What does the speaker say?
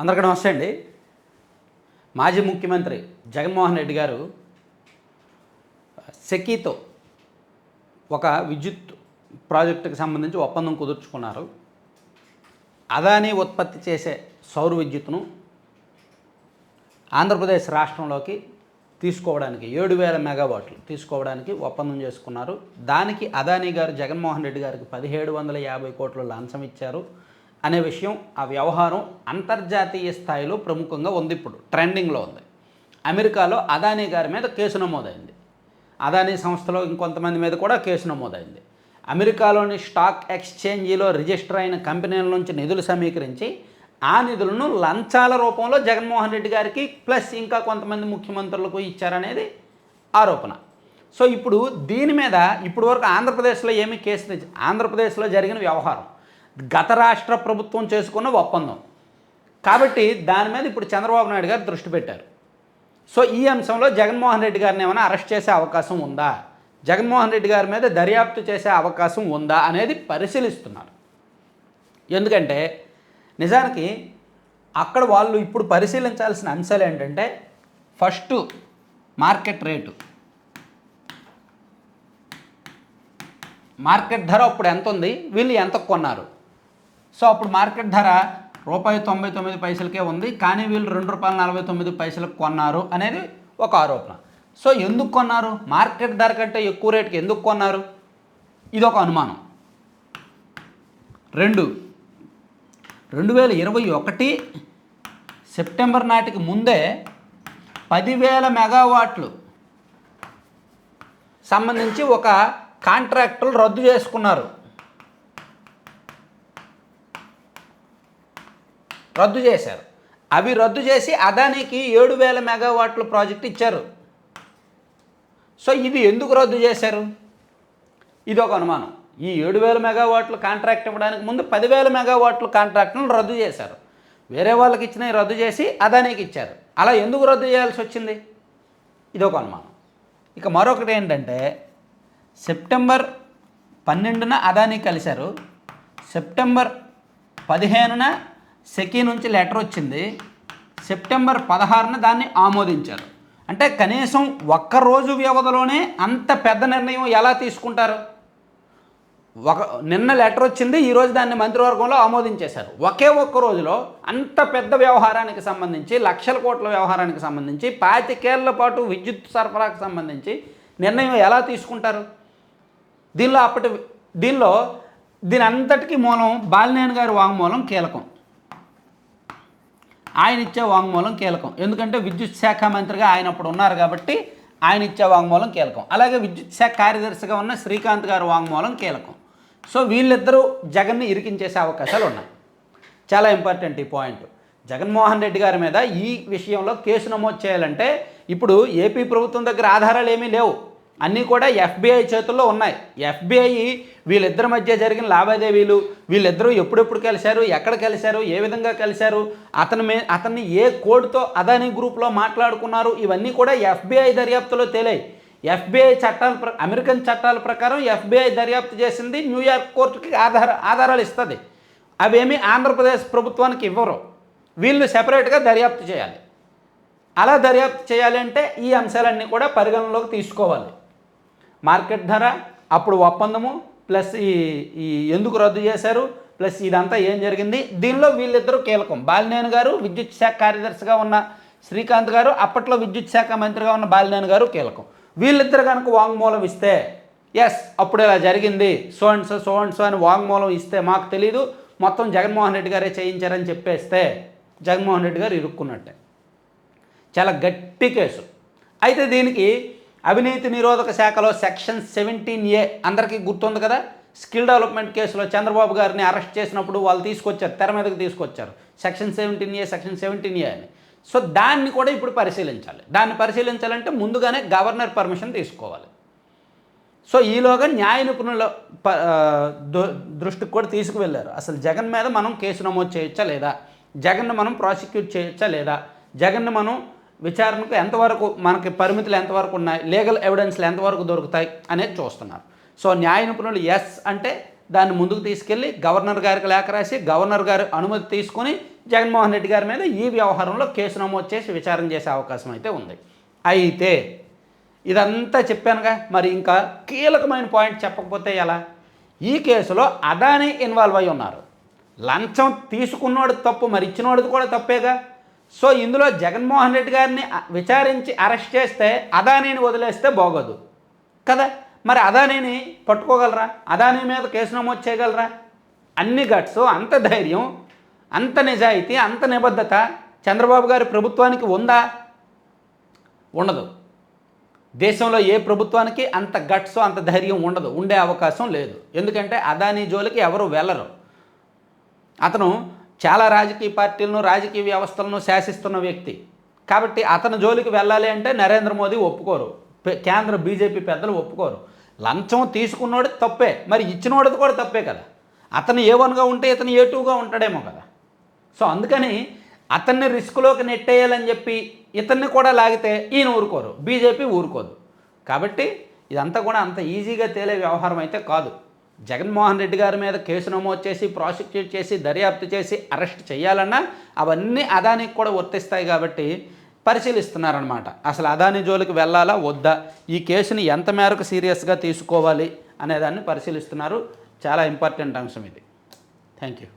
అందరికీ నమస్తే అండి. మాజీ ముఖ్యమంత్రి జగన్మోహన్ రెడ్డి గారు సెకీతో ఒక విద్యుత్ ప్రాజెక్టుకు సంబంధించి ఒప్పందం కుదుర్చుకున్నారు. అదానీ ఉత్పత్తి చేసే సౌర విద్యుత్ను ఆంధ్రప్రదేశ్ రాష్ట్రంలోకి తీసుకోవడానికి ఏడు వేల మెగావాట్లు తీసుకోవడానికి ఒప్పందం చేసుకున్నారు. దానికి అదానీ గారు జగన్మోహన్ రెడ్డి గారికి పదిహేడు వందల యాభై కోట్ల లంచం ఇచ్చారు. అనే విషయం ఆ వ్యవహారం అంతర్జాతీయ స్థాయిలో ప్రముఖంగా ఉంది ఇప్పుడు ట్రెండింగ్లో ఉంది. అమెరికాలో అదానీ గారి మీద కేసు నమోదైంది. అదానీ సంస్థలో ఇంకొంతమంది మీద కూడా కేసు నమోదైంది. అమెరికాలోని స్టాక్ ఎక్స్చేంజీలో రిజిస్టర్ అయిన కంపెనీల నుంచి నిధులు సమీకరించి ఆ నిధులను లంచాల రూపంలో జగన్మోహన్ రెడ్డి గారికి ప్లస్ ఇంకా కొంతమంది ముఖ్యమంత్రులకు ఇచ్చారనేది ఆరోపణ. సో ఇప్పుడు దీని మీద ఇప్పుడు వరకు ఆంధ్రప్రదేశ్లో ఏమీ కేసు ఆంధ్రప్రదేశ్లో జరిగిన వ్యవహారం గత రాష్ట్ర ప్రభుత్వం చేసుకున్న ఒప్పందం. కాబట్టి దాని మీద ఇప్పుడు చంద్రబాబు నాయుడు గారు దృష్టి పెట్టారు. సో ఈ అంశంలో జగన్మోహన్ రెడ్డి గారిని ఏమైనా అరెస్ట్ చేసే అవకాశం ఉందా? జగన్మోహన్ రెడ్డి గారి మీద దర్యాప్తు చేసే అవకాశం ఉందా అనేది పరిశీలిస్తున్నారు. ఎందుకంటే నిజానికి అక్కడ వాళ్ళు ఇప్పుడు పరిశీలించాల్సిన అంశాలు ఏంటంటే ఫస్ట్ మార్కెట్ రేటు. మార్కెట్ ధర అప్పుడు ఎంత ఉంది వీళ్ళు ఎంత కొన్నారు? సో అప్పుడు మార్కెట్ ధర రూపాయి తొంభై తొమ్మిది పైసలకే ఉంది కానీ వీళ్ళు రెండు రూపాయల నలభై తొమ్మిది పైసలకు కొన్నారు అనేది ఒక ఆరోపణ. సో ఎందుకు కొన్నారు? మార్కెట్ ధర కంటే ఎక్కువ రేటుకి ఎందుకు కొన్నారు? ఇది ఒక అనుమానం. రెండు రెండు వేల ఇరవై ఒకటి సెప్టెంబర్ నాటికి ముందే పదివేల మెగావాట్లు సంబంధించి ఒక కాంట్రాక్టులు రద్దు చేసుకున్నారు. రద్దు చేశారు. అవి రద్దు చేసి అదానికి ఏడు వేల మెగావాట్ల ప్రాజెక్ట్ ఇచ్చారు. సో ఇది ఎందుకు రద్దు చేశారు? ఇది ఒక అనుమానం. ఈ ఏడు వేల మెగావాట్లు కాంట్రాక్ట్ ఇవ్వడానికి ముందు పదివేల మెగావాట్ల కాంట్రాక్ట్ను రద్దు చేశారు. వేరే వాళ్ళకి ఇచ్చినవి రద్దు చేసి అదానికి ఇచ్చారు. అలా ఎందుకు రద్దు చేయాల్సి వచ్చింది? ఇది ఒక అనుమానం. ఇక మరొకటి ఏంటంటే సెప్టెంబర్ పన్నెండున అదానీ కలిశారు. సెప్టెంబర్ పదిహేనున సెకీ నుంచి లెటర్ వచ్చింది. సెప్టెంబర్ పదహారున దాన్ని ఆమోదించారు. అంటే కనీసం ఒక్క రోజు వ్యవధిలోనే అంత పెద్ద నిర్ణయం ఎలా తీసుకుంటారు? ఒక నిన్న లెటర్ వచ్చింది ఈరోజు దాన్ని మంత్రివర్గంలో ఆమోదించేశారు. ఒకే ఒక్క రోజులో అంత పెద్ద వ్యవహారానికి సంబంధించి లక్షల కోట్ల వ్యవహారానికి సంబంధించి పాతికేళ్ళ పాటు విద్యుత్ సరఫరాకు సంబంధించి నిర్ణయం ఎలా తీసుకుంటారు? దీనిలో అప్పటి దీనిలో దీని అంతటికీ మూలం బాలినేని గారి వాంగ్మూలం కీలకం. ఆయన ఇచ్చే వాంగ్మూలం కీలకం. ఎందుకంటే విద్యుత్ శాఖ మంత్రిగా ఆయన అప్పుడు ఉన్నారు కాబట్టి ఆయన ఇచ్చే వాంగ్మూలం కీలకం. అలాగే విద్యుత్ శాఖ కార్యదర్శిగా ఉన్న శ్రీకాంత్ గారు వాంగ్మూలం కీలకం. సో వీళ్ళిద్దరూ జగన్ని ఇరికించేసే అవకాశాలు ఉన్నాయి. చాలా ఇంపార్టెంట్ ఈ పాయింట్. జగన్మోహన్ రెడ్డి గారి మీద ఈ విషయంలో కేసు నమోదు చేయాలంటే ఇప్పుడు ఏపీ ప్రభుత్వం దగ్గర ఆధారాలు ఏమీ లేవు. అన్నీ కూడా ఎఫ్బిఐ చేతుల్లో ఉన్నాయి. ఎఫ్బిఐ వీళ్ళిద్దరి మధ్య జరిగిన లావాదేవీలు వీళ్ళిద్దరూ ఎప్పుడెప్పుడు కలిశారు ఎక్కడ కలిశారు ఏ విధంగా కలిశారు అతని మే అతన్ని ఏ కోడ్తో అదానీ గ్రూప్లో మాట్లాడుకున్నారు ఇవన్నీ కూడా ఎఫ్బిఐ దర్యాప్తులో తేలాయి. ఎఫ్బిఐ చట్టాల ప్ర అమెరికన్ చట్టాల ప్రకారం ఎఫ్బిఐ దర్యాప్తు చేసింది న్యూయార్క్ కోర్టుకి ఆధార ఆధారాలు ఇస్తుంది. అవేమీ ఆంధ్రప్రదేశ్ ప్రభుత్వానికి ఇవ్వరు. వీళ్ళు సెపరేట్గా దర్యాప్తు చేయాలి. అలా దర్యాప్తు చేయాలి అంటే ఈ అంశాలన్నీ కూడా పరిగణనలోకి తీసుకోవాలి. మార్కెట్ ధర అప్పుడు ఒప్పందము ప్లస్ ఈ ఈ ఎందుకు రద్దు చేశారు ప్లస్ ఇదంతా ఏం జరిగింది. దీనిలో వీళ్ళిద్దరూ కీలకం. బాలినేని గారు విద్యుత్ శాఖ కార్యదర్శిగా ఉన్న శ్రీకాంత్ గారు అప్పట్లో విద్యుత్ శాఖ మంత్రిగా ఉన్న బాలినేని గారు కీలకం. వీళ్ళిద్దరు కనుక వాంగ్మూలం ఇస్తే ఎస్ అప్పుడు ఇలా జరిగింది. So and so so and so అని వాంగ్మూలం ఇస్తే మాకు తెలీదు. మొత్తం జగన్మోహన్ రెడ్డి గారే చేయించారని చెప్పేస్తే జగన్మోహన్ రెడ్డి గారు ఇరుక్కున్నట్టే. చాలా గట్టి కేసు. అయితే దీనికి అవినీతి నిరోధక శాఖలో సెక్షన్ సెవెంటీన్ ఏ అందరికీ గుర్తుంది కదా? స్కిల్ డెవలప్మెంట్ కేసులో చంద్రబాబు గారిని అరెస్ట్ చేసినప్పుడు వాళ్ళు తీసుకొచ్చారు తెర మీదకి తీసుకొచ్చారు. Section seventeen A section seventeen A అని. సో దాన్ని కూడా ఇప్పుడు పరిశీలించాలి. దాన్ని పరిశీలించాలంటే ముందుగానే గవర్నర్ పర్మిషన్ తీసుకోవాలి. సో ఈలోగా న్యాయ నిపుణుల దృష్టికి కూడా తీసుకువెళ్ళారు. అసలు జగన్ మీద మనం కేసు నమోదు చేయొచ్చా లేదా? జగన్ను మనం ప్రాసిక్యూట్ చేయొచ్చా లేదా? జగన్ను మనం విచారణకు ఎంతవరకు మనకి పరిమితులు ఎంతవరకు ఉన్నాయి లీగల్ ఎవిడెన్స్లు ఎంతవరకు దొరుకుతాయి అనేది చూస్తున్నారు. సో న్యాయ నిపుణులు ఎస్ అంటే దాన్ని ముందుకు తీసుకెళ్ళి గవర్నర్ గారికి లేఖ రాసి గవర్నర్ గారి అనుమతి తీసుకొని జగన్మోహన్ రెడ్డి గారి మీద ఈ వ్యవహారంలో కేసు నమోదు చేసి విచారణ చేసే అవకాశం అయితే ఉంది. అయితే ఇదంతా చెప్పానుగా మరి ఇంకా కీలకమైన పాయింట్ చెప్పకపోతే ఎలా? ఈ కేసులో అదానీ ఇన్వాల్వ్ అయి ఉన్నారు. లంచం తీసుకున్నోడు తప్పు మరి ఇచ్చినోడిది కూడా తప్పేగా? సో ఇందులో జగన్మోహన్ రెడ్డి గారిని విచారించి అరెస్ట్ చేస్తే అదానీని వదిలేస్తే బాగోదు. కదా? మరి అదానీని పట్టుకోగలరా? అదానీ మీద కేసు నమోదు చేయగలరా? అన్ని గట్స్ అంత ధైర్యం అంత నిజాయితీ అంత నిబద్ధత చంద్రబాబు గారి ప్రభుత్వానికి ఉందా? ఉండదు. దేశంలో ఏ ప్రభుత్వానికి అంత గట్స్ అంత ధైర్యం ఉండదు. ఉండే అవకాశం లేదు. ఎందుకంటే అదానీ జోలికి ఎవరు వెళ్ళరు. అతను చాలా రాజకీయ పార్టీలను రాజకీయ వ్యవస్థలను శాసిస్తున్న వ్యక్తి. కాబట్టి అతని జోలికి వెళ్ళాలి అంటే నరేంద్ర మోదీ ఒప్పుకోరు. కేంద్ర బీజేపీ పెద్దలు ఒప్పుకోరు. లంచం తీసుకున్నోడు తప్పే. మరి ఇచ్చినోడిది కూడా తప్పే కదా. అతను ఏ వన్గా ఉంటే ఇతను ఏ టూగా ఉంటాడేమో కదా. సో అందుకని అతన్ని రిస్క్లోకి నెట్టేయాలని చెప్పి ఇతన్ని కూడా లాగితే ఈయన ఊరుకోరు. బీజేపీ ఊరుకోదు. కాబట్టి ఇదంతా కూడా అంత ఈజీగా తేలే వ్యవహారం అయితే కాదు. జగన్మోహన్ రెడ్డి గారి మీద కేసు నమోదు చేసి ప్రాసిక్యూట్ చేసి దర్యాప్తు చేసి అరెస్ట్ చేయాలన్నా అవన్నీ అదానికి కూడా వర్తిస్తాయి కాబట్టి పరిశీలిస్తున్నారనమాట అసలు అదాని జోలికి వెళ్ళాలా వద్దా? ఈ కేసుని ఎంత మేరకు సీరియస్గా తీసుకోవాలి అనేదాన్ని పరిశీలిస్తున్నారు. చాలా ఇంపార్టెంట్ అంశం ఇది. Thank you